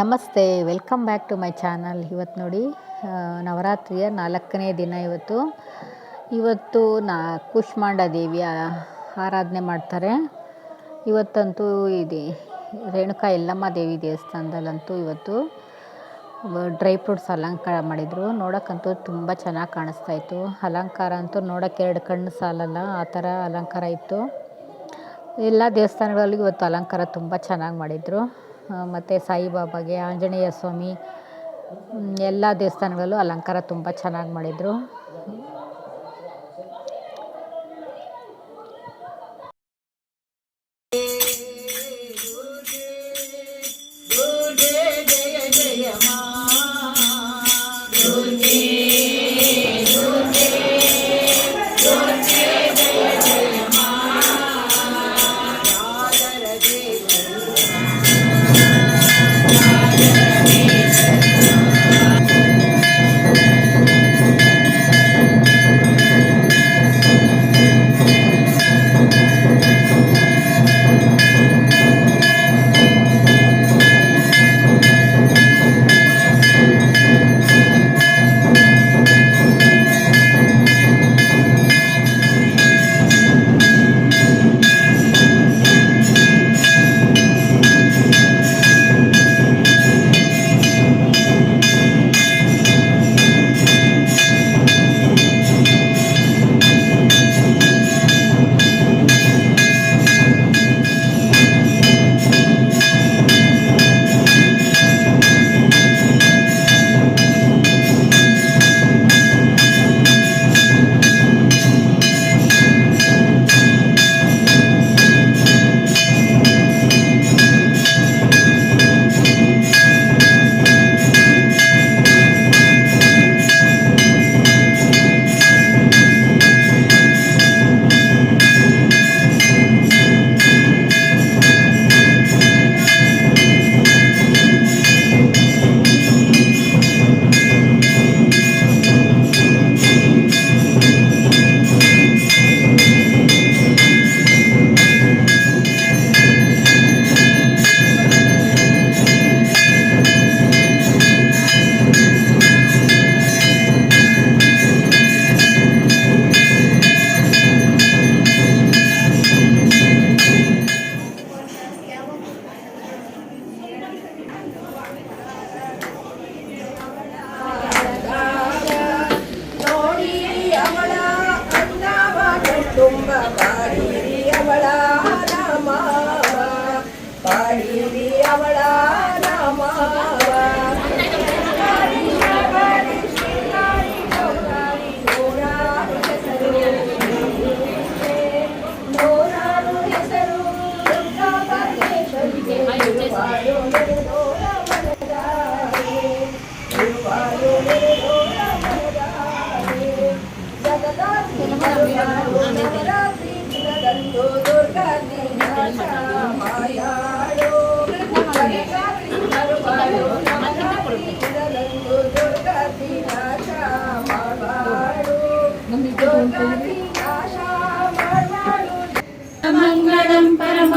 ನಮಸ್ತೆ, welcome back to my channel. ಇವತ್ತು ನೋಡಿ ನವರಾತ್ರಿಯ ನಾಲ್ಕನೇ ದಿನ ಇವತ್ತು. ಇವತ್ತು ನಾ ಕೂಷ್ಮಾಂಡ ದೇವಿಯ ಆರಾಧನೆ ಮಾಡ್ತಾರೆ. ಇವತ್ತಂತೂ ಇದೆ, ರೇಣುಕಾ ಯಲ್ಲಮ್ಮ ದೇವಿ ದೇವಸ್ಥಾನದಲ್ಲಂತೂ ಇವತ್ತು ಡ್ರೈ ಫ್ರೂಟ್ಸ್ ಅಲಂಕಾರ ಮಾಡಿದರು. ನೋಡೋಕ್ಕಂತೂ ತುಂಬ ಚೆನ್ನಾಗಿ ಕಾಣಿಸ್ತಾ ಇತ್ತು. ಅಲಂಕಾರ ಅಂತೂ ನೋಡೋಕ್ಕೆ ಎರಡು ಕಣ್ಣು ಸಾಲಲ್ಲ, ಆ ಥರ ಅಲಂಕಾರ ಇತ್ತು. ಎಲ್ಲ ದೇವಸ್ಥಾನಗಳಲ್ಲಿ ಇವತ್ತು ಅಲಂಕಾರ ತುಂಬ ಚೆನ್ನಾಗಿ ಮಾಡಿದರು. ಮತ್ತು ಸಾಯಿಬಾಬಾಗೆ ಆಂಜನೇಯ ಸ್ವಾಮಿ ಎಲ್ಲ ದೇವಸ್ಥಾನಗಳಲ್ಲೂ ಅಲಂಕಾರ ತುಂಬ ಚೆನ್ನಾಗಿ ಮಾಡಿದರು. మంగళం పరమ